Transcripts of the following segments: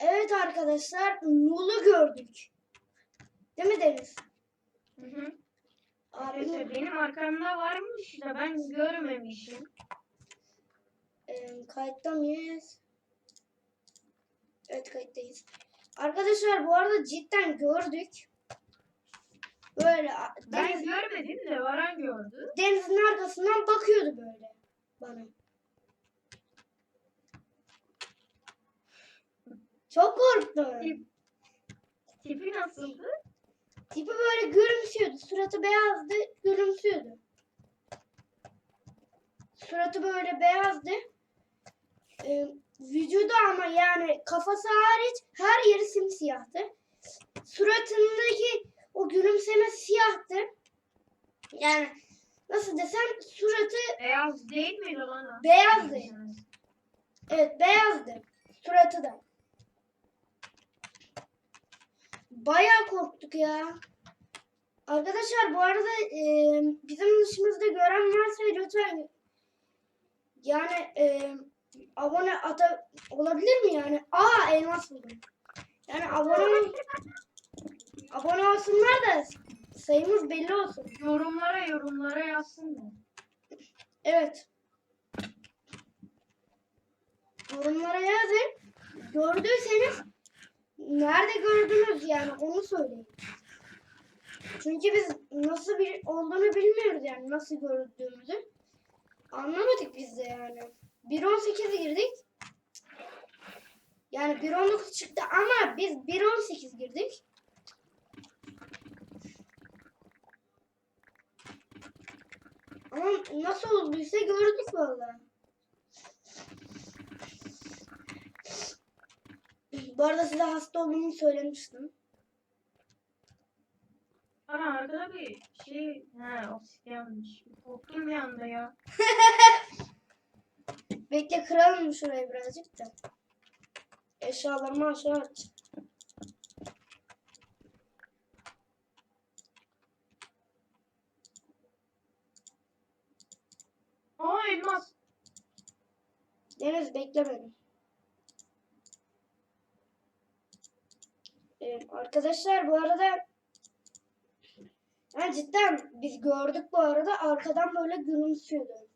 Evet arkadaşlar Nul'u gördük. Değil mi Deniz? Hı hı. Abi benim arkamda varmış da ben görmemişim. e, kayıtta mıyız? Evet kayıttayız. Arkadaşlar bu arada cidden gördük. Böyle Ben deniz, görmedim de Varan gördü. denizin arkasından bakıyordu böyle bana. Çok korktum. Tip- Tipi nasıldı? Tipi böyle gülümsüyordu. Suratı beyazdı, gülümsüyordu. Suratı böyle beyazdı. Ee, vücudu ama yani kafası hariç her yeri simsiyahtı. Suratındaki o gülümseme siyahtı. Yani nasıl desem suratı Beyaz değil miydi lan? Beyazdı. evet beyazdı. Suratı da. Bayağı korktuk ya. Arkadaşlar bu arada e, bizim dışımızda gören varsa lütfen yani e, abone ata olabilir mi yani? Aa elmas buldum. Yani abone abone olsunlar da sayımız belli olsun. Yorumlara yorumlara yazsın da. Evet. Yorumlara yazın. Gördüyseniz nerede gördünüz yani onu söyleyin. Çünkü biz nasıl bir olduğunu bilmiyoruz yani nasıl gördüğümüzü. Anlamadık biz de yani. 1.18'e girdik. Yani 1.19 çıktı ama biz 1.18 girdik. Ama nasıl olduysa gördük valla. Bu arada size hasta olduğumu söylemiştim. Ana arkada bir şey... He obsidyenmiş. Korktum bir anda ya. Bekle kıralım mı şurayı birazcık da. Eşyalarımı aşağı at. Aa elmas. Deniz bekle beni. Ee, arkadaşlar bu arada ha, cidden biz gördük bu arada arkadan böyle gülümsüyordu.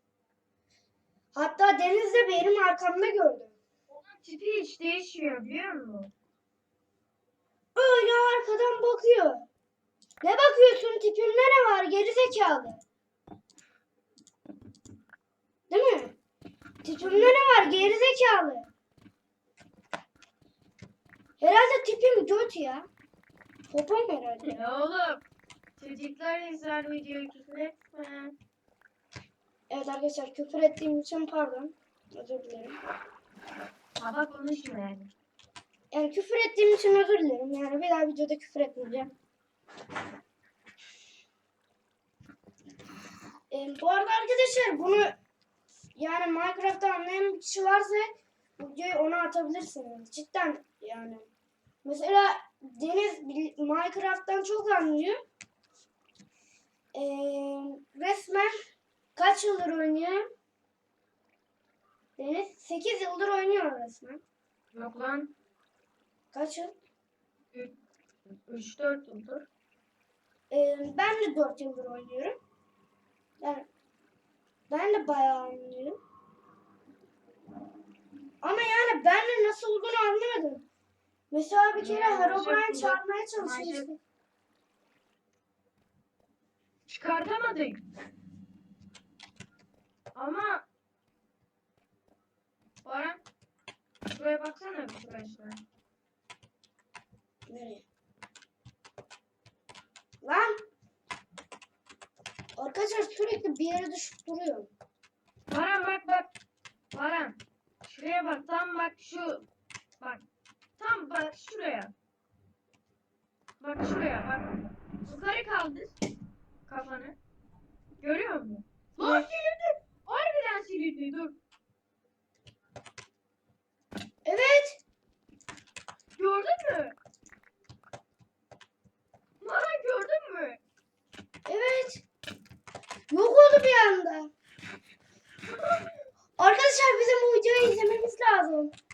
Hatta Deniz de benim arkamda gördü. Onun tipi hiç değişmiyor biliyor musun? Öyle arkadan bakıyor. Ne bakıyorsun tipimde ne var geri zekalı. Değil mi? Tipimde ne var geri zekalı. Herhalde tipim göt ya. Popom herhalde. Ya oğlum. Çocuklar izler videoyu küfür etme. Evet arkadaşlar küfür ettiğim için pardon. Özür dilerim. Baba konuşma yani. Yani küfür ettiğim için özür dilerim. Yani bir daha videoda küfür etmeyeceğim. Ee, bu arada arkadaşlar bunu yani Minecraft'ta anlayan bir kişi varsa bu videoyu ona atabilirsiniz. Cidden yani. Mesela Deniz Minecraft'tan çok anlıyor. Ee, resmen kaç yıldır oynuyor? Deniz 8 yıldır oynuyor resmen. Yok lan. Kaç yıl? 3-4 yıldır. Ee, ben de 4 yıldır oynuyorum. Yani ben de bayağı oynuyorum. Ama yani ben de nasıl olduğunu anlamadım. Mesela bir kere Herobrine çağırmaya çalışmıştı. Çıkartamadık. Ama Baran şuraya baksana bir şuraya şuraya. Nereye? Lan! Arkadaşlar sürekli bir yere düşüp duruyor. Baran bak bak. Baran. Şuraya bak tam bak şu. Bak. Tam bak şuraya. Bak şuraya bak. Yukarı kaldır. Kafanı. Görüyor musun? Lan silindi. Harbiden silindi dur. Evet. Gördün mü? Mara gördün mü? Evet. Yok oldu bir anda. favor.